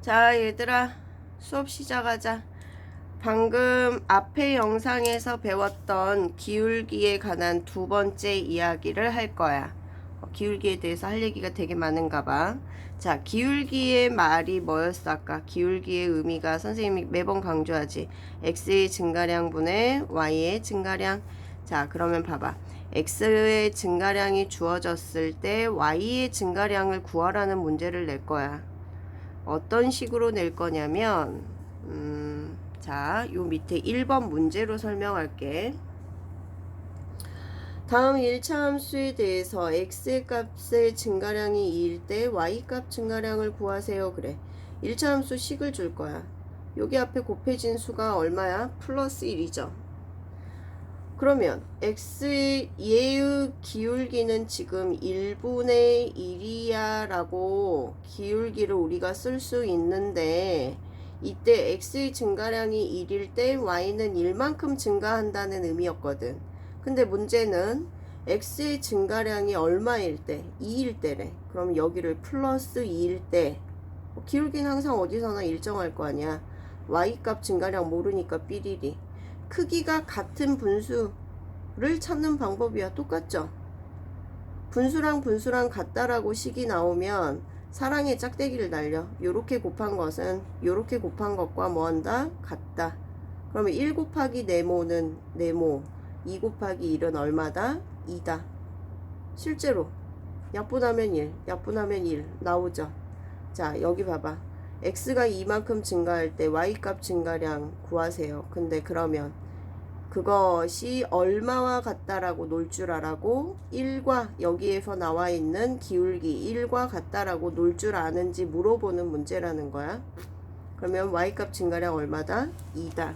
자, 얘들아, 수업 시작하자. 방금 앞에 영상에서 배웠던 기울기에 관한 두 번째 이야기를 할 거야. 어, 기울기에 대해서 할 얘기가 되게 많은가 봐. 자, 기울기의 말이 뭐였어? 아까 기울기의 의미가 선생님이 매번 강조하지. x의 증가량 분의 y의 증가량. 자, 그러면 봐봐. x의 증가량이 주어졌을 때 y의 증가량을 구하라는 문제를 낼 거야. 어떤 식으로 낼 거냐면 음, 자, 요 밑에 1번 문제로 설명할게. 다음 1차 함수에 대해서 x의 값의 증가량이 2일 때 y 값 증가량을 구하세요. 그래. 1차 함수 식을 줄 거야. 여기 앞에 곱해진 수가 얼마야? 플러스 1이죠. 그러면 x의 얘의 기울기는 지금 1분의 1이야 라고 기울기를 우리가 쓸 수 있는데 이때 x의 증가량이 1일 때 y는 1만큼 증가한다는 의미였거든. 근데 문제는 x의 증가량이 얼마일 때? 2일 때래. 그럼 여기를 플러스 2일 때뭐 기울기는 항상 어디서나 일정할 거 아니야. y 값 증가량 모르니까 삐리리. 크기가 같은 분수를 찾는 방법이야. 똑같죠? 분수랑 분수랑 같다라고 식이 나오면 사랑의 짝대기를 날려. 요렇게 곱한 것은 요렇게 곱한 것과 뭐한다? 같다. 그러면 1 곱하기 네모는 네모, 2 곱하기 1은 얼마다? 2다. 실제로 약분하면 1, 약분하면 1 나오죠. 자, 여기 봐봐. X가 이만큼 증가할 때 y값 증가량 구하세요. 근데 그러면 그것이 얼마와 같다라고 놀줄 알라고 1과 여기에서 나와 있는 기울기 1과 같다라고 놀 줄 아는지 물어보는 문제라는 거야. 그러면 y값 증가량 얼마다? 2다.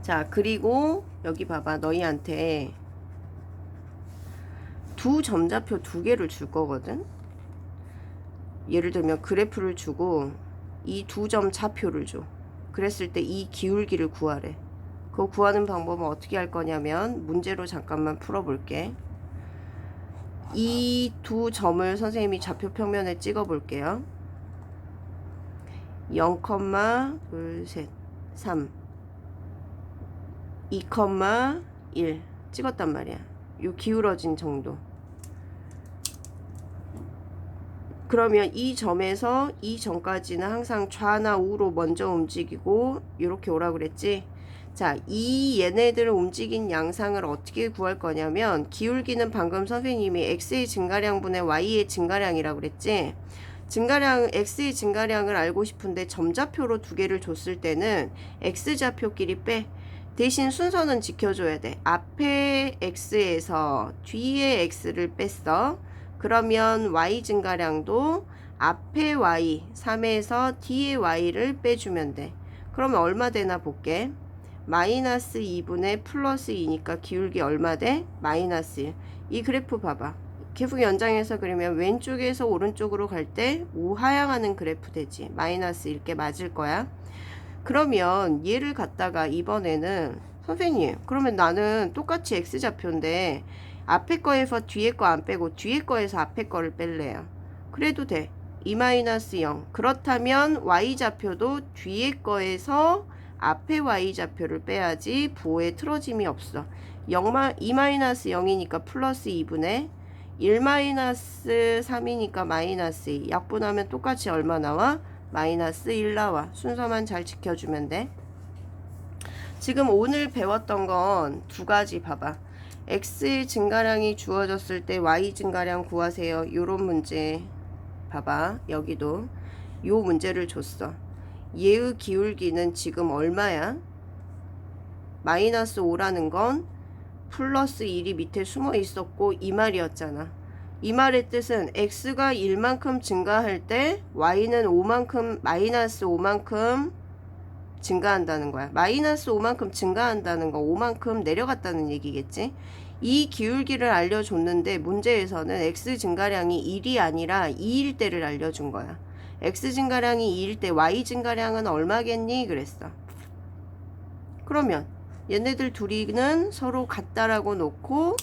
자, 그리고 여기 봐봐. 너희한테 두 점좌표 두 개를 줄 거거든. 예를 들면 그래프를 주고 이 두점 좌표를 줘. 그랬을 때 이 기울기를 구하래. 그거 구하는 방법은 어떻게 할 거냐면 문제로 잠깐만 풀어볼게. 이 두 점을 선생님이 좌표 평면에 찍어 볼게요. 0, 둘, 셋, 3, 2, 1 찍었단 말이야. 요 기울어진 정도. 그러면 이 점에서 이 점까지는 항상 좌나 우로 먼저 움직이고 이렇게 오라 그랬지. 자, 이 얘네들을 움직인 양상을 어떻게 구할 거냐면 기울기는 방금 선생님이 x의 증가량분의 y의 증가량이라고 그랬지. 증가량 x의 증가량을 알고 싶은데 점좌표로 두 개를 줬을 때는 x좌표끼리 빼. 대신 순서는 지켜줘야 돼. 앞에 x에서 뒤에 x를 뺐어. 그러면 y 증가량도 앞에 y 3에서 뒤에 y를 빼주면 돼. 그러면 얼마 되나 볼게. 마이너스 2분의 플러스 2니까 기울기 얼마 돼? 마이너스 1. 이 그래프 봐봐. 계속 연장해서 그리면 왼쪽에서 오른쪽으로 갈 때 우하향하는 그래프 되지. 마이너스 이렇게 맞을 거야. 그러면 얘를 갖다가 이번에는 선생님 그러면 나는 똑같이 x좌표인데 앞에 거에서 뒤에 거 안 빼고 뒤에 거에서 앞에 거를 뺄래요. 그래도 돼. 2 마이너스 0. 그렇다면 y좌표도 뒤에 거에서 앞에 y좌표를 빼야지 부호에 틀어짐이 없어. 0, 2 마이너스 0이니까 플러스 2분의 1 마이너스 3이니까 마이너스 2. 약분하면 똑같이 얼마 나와? 마이너스 1 나와. 순서만 잘 지켜주면 돼. 지금 오늘 배웠던 건 두 가지 봐봐. X의 증가량이 주어졌을 때 y 증가량 구하세요. 요런 문제 봐봐. 여기도 요 문제를 줬어. 얘의 기울기는 지금 얼마야? 마이너스 5라는 건 플러스 1이 밑에 숨어 있었고 이 말이었잖아. 이 말의 뜻은 x가 1만큼 증가할 때 y는 5만큼 마이너스 5만큼 증가한다는 거야. 마이너스 5만큼 증가한다는 거 5만큼 내려갔다는 얘기겠지. 이 기울기를 알려줬는데 문제에서는 x 증가량이 1이 아니라 2일 때를 알려준 거야. x 증가량이 2일 때 y 증가량은 얼마겠니? 그랬어. 그러면 얘네들 둘이는 서로 같다라고 놓고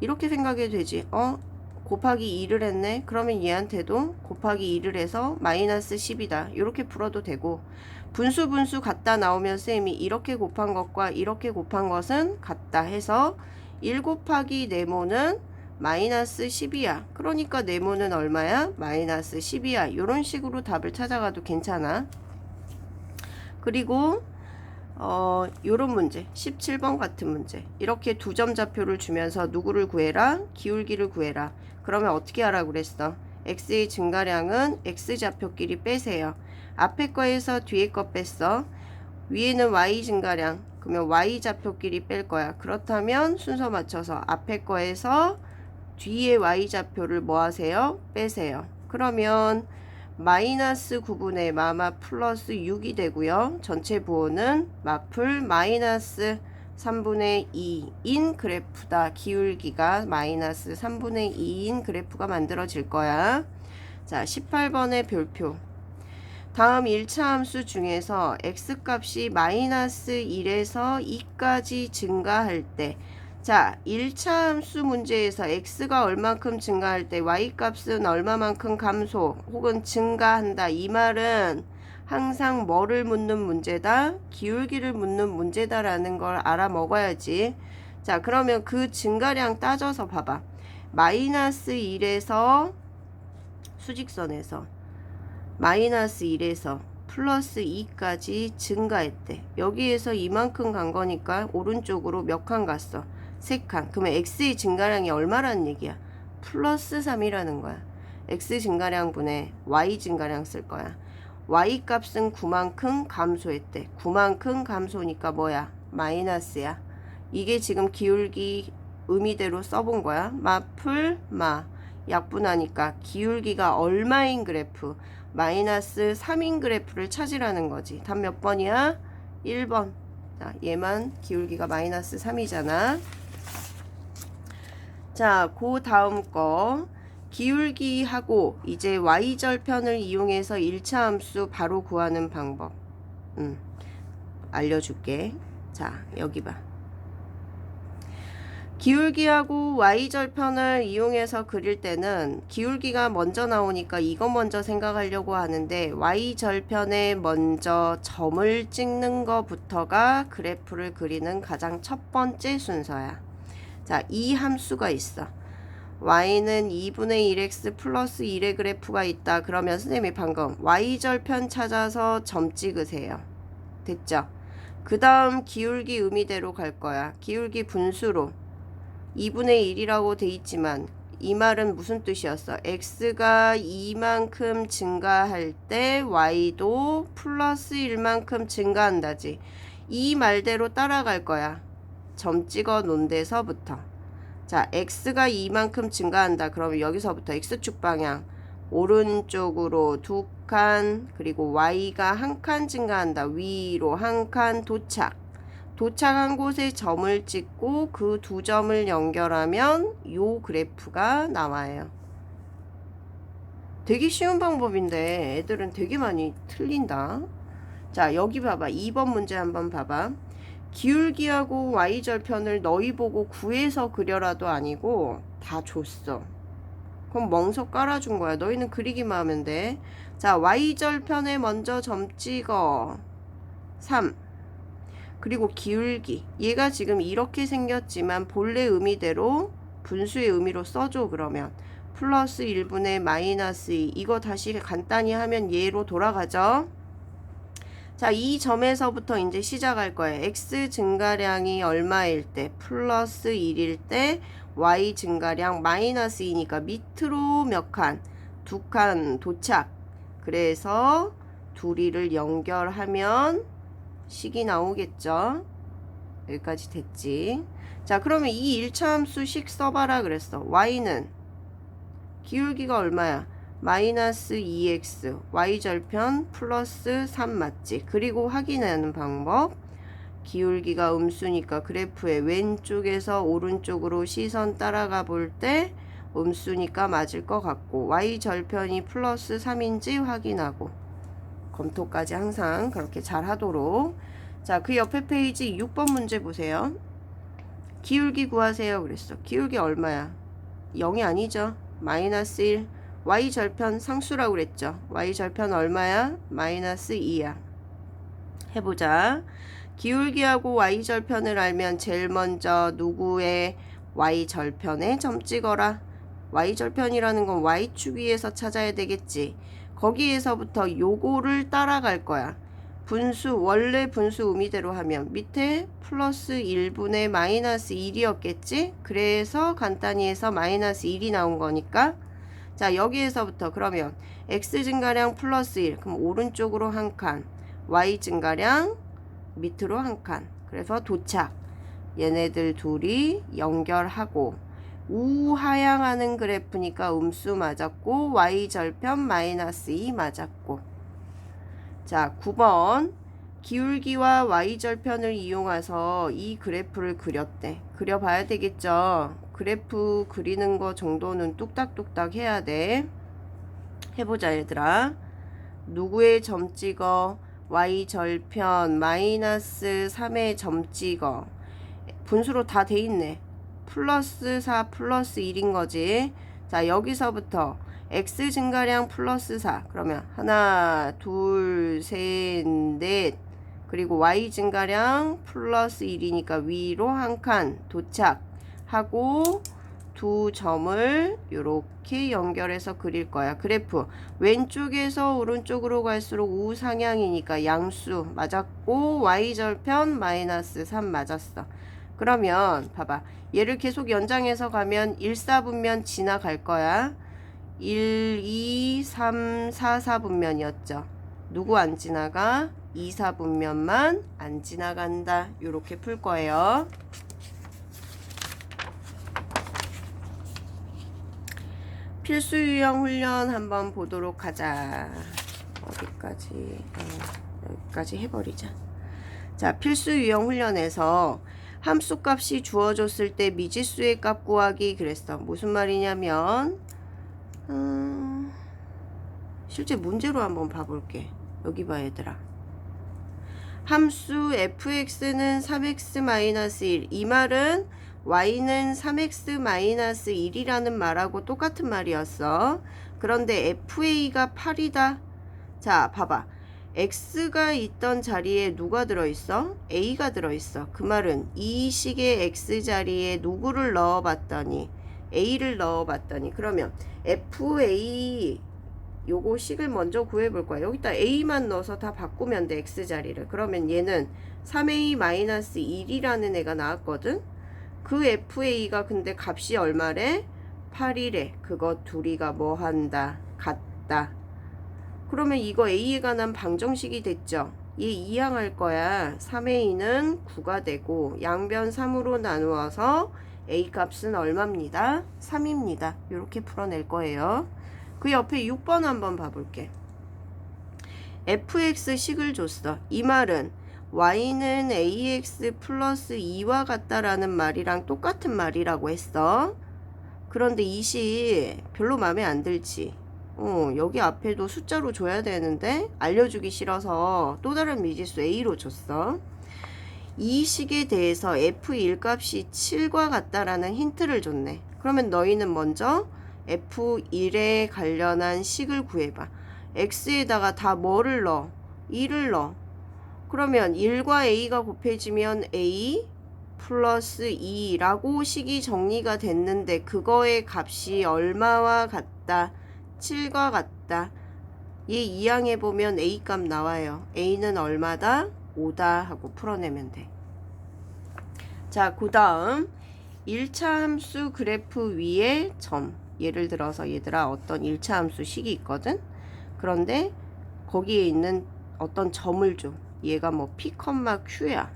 이렇게 생각해도 되지. 어? 곱하기 2를 했네. 그러면 얘한테도 곱하기 2를 해서 마이너스 10이다. 이렇게 풀어도 되고 분수 분수 같다 나오면 쌤이 이렇게 곱한 것과 이렇게 곱한 것은 같다 해서 1 곱하기 네모는 마이너스 10이야. 그러니까 네모는 얼마야? 마이너스 10이야. 이런 식으로 답을 찾아가도 괜찮아. 그리고 어, 요런 문제 17번 같은 문제 이렇게 두 점 좌표를 주면서 누구를 구해라 기울기를 구해라 그러면 어떻게 하라고 그랬어 x의 증가량은 x 좌표끼리 빼세요 앞에 거에서 뒤에 거 뺐어 위에는 y 증가량 그러면 y 좌표끼리 뺄 거야 그렇다면 순서 맞춰서 앞에 거에서 뒤에 y 좌표를 뭐 하세요 빼세요 그러면 마이너스 9분의 마마 플러스 6이 되고요. 전체 부호는 마플 마이너스 3분의 2인 그래프다. 기울기가 마이너스 3분의 2인 그래프가 만들어질 거야. 자, 18번의 별표. 다음 1차 함수 중에서 x값이 마이너스 1에서 2까지 증가할 때 자, 1차 함수 문제에서 x가 얼만큼 증가할 때 y값은 얼마만큼 감소 혹은 증가한다. 이 말은 항상 뭐를 묻는 문제다? 기울기를 묻는 문제다라는 걸 알아 먹어야지. 자, 그러면 그 증가량 따져서 봐봐. 마이너스 1에서 수직선에서 마이너스 1에서 플러스 2까지 증가했대. 여기에서 이만큼 간 거니까 오른쪽으로 몇 칸 갔어? 3칸. 그러면 x의 증가량이 얼마라는 얘기야? 플러스 3이라는 거야. x 증가량 분의 y 증가량 쓸 거야. y 값은 9만큼 감소했대. 9만큼 감소니까 뭐야? 마이너스야. 이게 지금 기울기 의미대로 써본 거야. 마풀 마 약분하니까 기울기가 얼마인 그래프 마이너스 3인 그래프를 찾으라는 거지. 답 몇 번이야? 1번. 자, 얘만 기울기가 마이너스 3이잖아. 자, 그 다음 거 기울기하고 이제 y절편을 이용해서 1차 함수 바로 구하는 방법. 음, 알려줄게. 자, 여기 봐. 기울기하고 y절편을 이용해서 그릴 때는 기울기가 먼저 나오니까 이거 먼저 생각하려고 하는데 y절편에 먼저 점을 찍는 것부터가 그래프를 그리는 가장 첫 번째 순서야. 자, 이 함수가 있어. y는 2분의 1x 플러스 1의 그래프가 있다. 그러면 선생님이 방금 y절편 찾아서 점 찍으세요. 됐죠? 그 다음 기울기 의미대로 갈 거야. 기울기 분수로 2분의 1이라고 돼 있지만 이 말은 무슨 뜻이었어? x가 2만큼 증가할 때 y도 플러스 1만큼 증가한다지. 이 말대로 따라갈 거야. 점 찍어 놓은 데서부터. 자, x가 2만큼 증가한다. 그러면 여기서부터 x축 방향 오른쪽으로 두 칸, 그리고 y가 한 칸 증가한다. 위로 한 칸 도착. 도착한 곳에 점을 찍고 그 두 점을 연결하면 요 그래프가 나와요. 되게 쉬운 방법인데 애들은 되게 많이 틀린다. 자, 여기 봐봐. 2번 문제 한번 봐봐. 기울기하고 y절편을 너희 보고 구해서 그려라도 아니고 다 줬어. 그럼 멍석 깔아준 거야. 너희는 그리기만 하면 돼. 자, y절편에 먼저 점 찍어. 3. 그리고 기울기. 얘가 지금 이렇게 생겼지만 본래 의미대로 분수의 의미로 써줘 그러면. 플러스 1분의 마이너스 2. 이거 다시 간단히 하면 얘로 돌아가죠. 자, 이 점에서부터 이제 시작할 거예요. x 증가량이 얼마일 때? 플러스 1일 때 y 증가량 마이너스 2니까 밑으로 몇 칸? 두 칸 도착. 그래서 둘이를 연결하면 식이 나오겠죠? 여기까지 됐지. 자, 그러면 이 1차 함수 식 써봐라 그랬어. y는 기울기가 얼마야? 마이너스 2x y절편 플러스 3 맞지? 그리고 확인하는 방법 기울기가 음수니까 그래프의 왼쪽에서 오른쪽으로 시선 따라가 볼 때 음수니까 맞을 것 같고 y절편이 플러스 3인지 확인하고 검토까지 항상 그렇게 잘 하도록 자 그 옆에 페이지 6번 문제 보세요 기울기 구하세요 그랬어 기울기 얼마야 0이 아니죠 마이너스 1 y 절편 상수라고 그랬죠. y 절편 얼마야? 마이너스 2야. 해보자. 기울기하고 y 절편을 알면 제일 먼저 누구의 y 절편에 점 찍어라. y 절편이라는 건 y축 위에서 찾아야 되겠지. 거기에서부터 요거를 따라갈 거야. 분수 원래 분수 의미대로 하면 밑에 플러스 1분의 마이너스 1이었겠지? 그래서 간단히 해서 마이너스 1이 나온 거니까 자 여기에서부터 그러면 x 증가량 플러스 1 그럼 오른쪽으로 한 칸 y 증가량 밑으로 한 칸 그래서 도착 얘네들 둘이 연결하고 우하향하는 그래프니까 음수 맞았고 y 절편 마이너스 2 맞았고. 자 9번. 기울기와 y 절편을 이용해서 이 그래프를 그렸대. 그려봐야 되겠죠? 그래프 그리는 거 정도는 뚝딱뚝딱 해야 돼. 해보자 얘들아. 누구의 점 찍어? y 절편 마이너스 3의 점 찍어. 분수로 다 돼 있네 플러스 4 플러스 1인 거지 자 여기서부터 x 증가량 플러스 4 그러면 하나 둘 셋 넷 그리고 y 증가량 플러스 1이니까 위로 한 칸 도착하고 두 점을 이렇게 연결해서 그릴 거야. 그래프 왼쪽에서 오른쪽으로 갈수록 우상향이니까 양수 맞았고 y절편 마이너스 3 맞았어. 그러면 봐봐. 얘를 계속 연장해서 가면 1, 4분면 지나갈 거야. 1, 2, 3, 4, 4분면이었죠. 누구 안 지나가? 2, 4분면만 안 지나간다. 이렇게 풀 거예요. 필수 유형 훈련 한번 보도록 하자. 어디까지? 어, 여기까지 해버리자. 자, 필수 유형 훈련에서 함수 값이 주어졌을 때 미지수의 값 구하기 그랬어. 무슨 말이냐면, 음, 실제 문제로 한번 봐볼게. 여기 봐, 얘들아. 함수 fx는 3x-1. 이 말은 y는 3x-1이라는 말하고 똑같은 말이었어. 그런데 fa가 8이다. 자, 봐봐. X가 있던 자리에 누가 들어있어? a가 들어있어. 그 말은 이 식의 x 자리에 누구를 넣어봤더니 a를 넣어봤더니 그러면 fa 요거 식을 먼저 구해볼 거야. 여기다 a만 넣어서 다 바꾸면 돼 x 자리를. 그러면 얘는 3a-1이라는 애가 나왔거든. 그 fa가 근데 값이 얼마래? 8이래. 그거 둘이가 뭐 한다? 같다. 그러면 이거 a에 관한 방정식이 됐죠. 얘 이항할 거야. 3a는 9가 되고 양변 3으로 나누어서 a 값은 얼마입니다? 3입니다. 이렇게 풀어낼 거예요. 그 옆에 6번 한번 봐볼게. fx 식을 줬어. 이 말은 y는 ax 플러스 2와 같다라는 말이랑 똑같은 말이라고 했어. 그런데 이식 별로 마음에 안 들지. 어, 여기 앞에도 숫자로 줘야 되는데 알려주기 싫어서 또 다른 미지수 a로 줬어. 이 식에 대해서 f1 값이 7과 같다라는 힌트를 줬네. 그러면 너희는 먼저 f1에 관련한 식을 구해봐. x에다가 다 뭐를 넣어? 1을 넣어. 그러면 1과 a가 곱해지면 a 플러스 2라고 식이 정리가 됐는데 그거의 값이 얼마와 같다? 7과 같다. 얘 이항해 보면 a 값 나와요. a는 얼마다? 5다 하고 풀어내면 돼. 자, 그 다음 1차 함수 그래프 위에 점. 예를 들어서 얘들아 어떤 1차 함수 식이 있거든. 그런데 거기에 있는 어떤 점을 줘. 얘가 뭐 p, q야.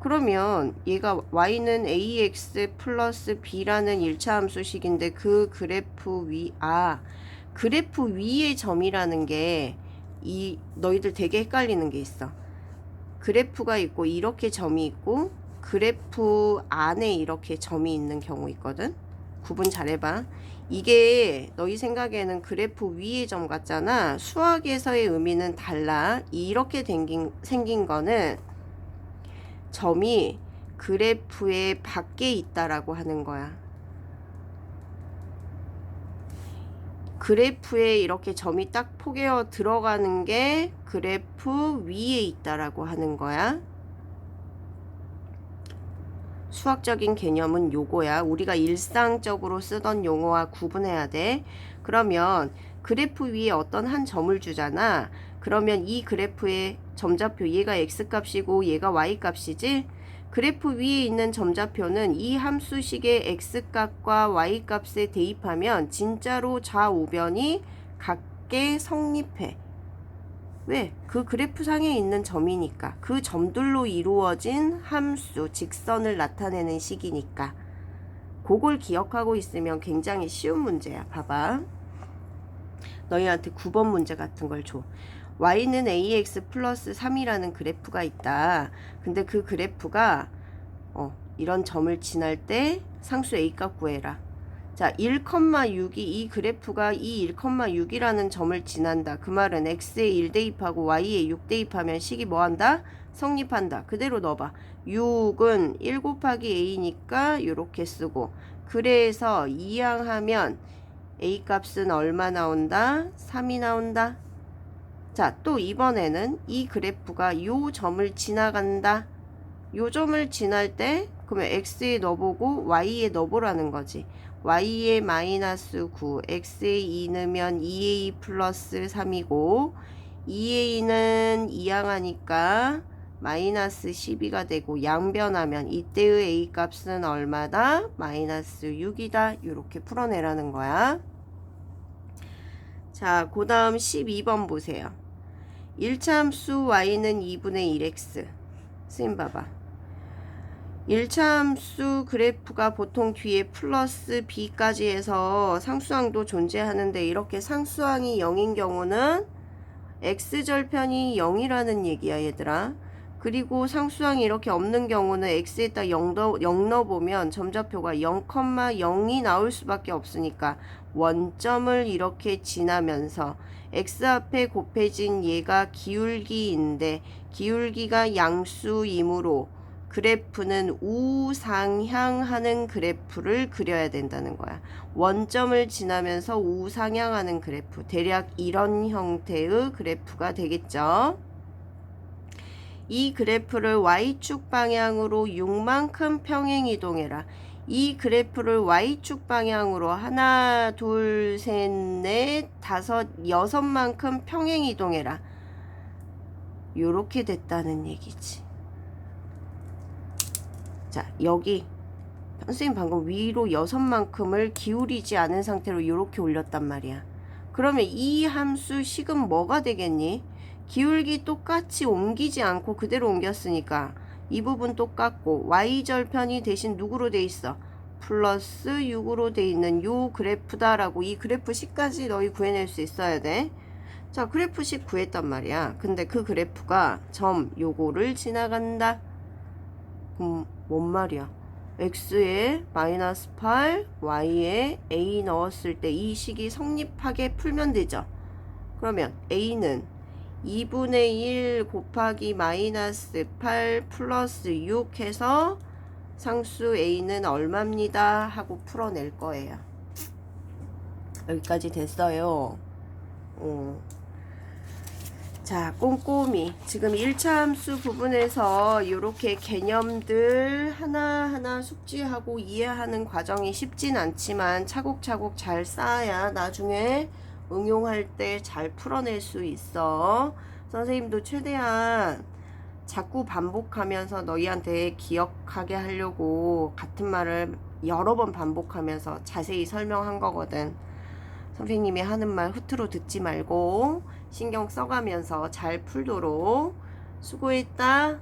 그러면 얘가 y는 ax 플러스 b라는 1차 함수식인데 그 그래프 위, 아, 그래프 위의 점이라는 게 이 너희들 되게 헷갈리는 게 있어. 그래프가 있고 이렇게 점이 있고 그래프 안에 이렇게 점이 있는 경우 있거든. 구분 잘해봐. 이게 너희 생각에는 그래프 위의 점 같잖아. 수학에서의 의미는 달라. 이렇게 생긴, 생긴 거는 점이 그래프의 밖에 있다라고 하는 거야. 그래프에 이렇게 점이 딱 포개어 들어가는 게 그래프 위에 있다라고 하는 거야. 수학적인 개념은 요거야. 우리가 일상적으로 쓰던 용어와 구분해야 돼. 그러면 그래프 위에 어떤 한 점을 주잖아. 그러면 이 그래프의 점좌표 얘가 x값이고 얘가 y값이지. 그래프 위에 있는 점좌표는 이 함수식의 x값과 y값에 대입하면 진짜로 좌우변이 같게 성립해. 왜? 그 그래프 상에 있는 점이니까. 그 점들로 이루어진 함수, 직선을 나타내는 식이니까. 그걸 기억하고 있으면 굉장히 쉬운 문제야. 봐봐. 너희한테 9번 문제 같은 걸 줘. Y는 ax 플러스 3이라는 그래프가 있다. 근데 그 그래프가 어, 이런 점을 지날 때 상수 a값 구해라. 자, 1,6이 이 그래프가 이 1,6이라는 점을 지난다. 그 말은 x에 1 대입하고 y에 6 대입하면 식이 뭐 한다? 성립한다. 그대로 넣어봐. 6은 1 곱하기 a니까 이렇게 쓰고 그래서 이항하면 a 값은 얼마 나온다? 3이 나온다. 자, 또 이번에는 이 그래프가 요 점을 지나간다. 요 점을 지날 때 그러면 x에 넣어보고 y에 넣어보라는 거지. y에 마이너스 9, x에 2 넣으면 2a 플러스 3이고 2a는 이항하니까 마이너스 12가 되고 양변하면 이때의 a 값은 얼마다? 마이너스 6이다. 이렇게 풀어내라는 거야. 자, 그 다음 12번 보세요. 1차 함수 y는 2분의 1x. 선생님 봐봐. 1차 함수 그래프가 보통 뒤에 플러스 b까지 해서 상수항도 존재하는데 이렇게 상수항이 0인 경우는 x절편이 0이라는 얘기야 얘들아. 그리고 상수항이 이렇게 없는 경우는 x에다 0, 넣, 0 넣어보면 점좌표가 0,0이 나올 수밖에 없으니까 원점을 이렇게 지나면서 x 앞에 곱해진 얘가 기울기인데 기울기가 양수이므로 그래프는 우상향하는 그래프를 그려야 된다는 거야. 원점을 지나면서 우상향하는 그래프. 대략 이런 형태의 그래프가 되겠죠. 이 그래프를 y축 방향으로 6만큼 평행 이동해라. 이 그래프를 y축 방향으로 하나, 둘, 셋, 넷, 다섯, 여섯만큼 평행 이동해라. 요렇게 됐다는 얘기지. 자, 여기 선생님 방금 위로 여섯만큼을 기울이지 않은 상태로 이렇게 올렸단 말이야. 그러면 이 함수 식은 뭐가 되겠니? 기울기 똑같이 옮기지 않고 그대로 옮겼으니까 이 부분 똑같고 y절편이 대신 누구로 돼 있어? 플러스 6으로 돼 있는 요 그래프다라고 이 그래프 식까지 너희 구해낼 수 있어야 돼. 자, 그래프 식 구했단 말이야. 근데 그 그래프가 점 요거를 지나간다. 음, 뭔 말이야? x에 마이너스 8, y에 a 넣었을 때 이 식이 성립하게 풀면 되죠. 그러면 a는 2분의 1 곱하기 마이너스 8 플러스 6 해서 상수 a는 얼마입니다 하고 풀어낼 거예요. 여기까지 됐어요. 어. 자, 꼼꼼히 지금 1차 함수 부분에서 이렇게 개념들 하나하나 숙지하고 이해하는 과정이 쉽진 않지만 차곡차곡 잘 쌓아야 나중에 응용할 때 잘 풀어낼 수 있어. 선생님도 최대한 자꾸 반복하면서 너희한테 기억하게 하려고 같은 말을 여러 번 반복하면서 자세히 설명한 거거든. 선생님이 하는 말 흐트로 듣지 말고 신경 써가면서 잘 풀도록 수고했다.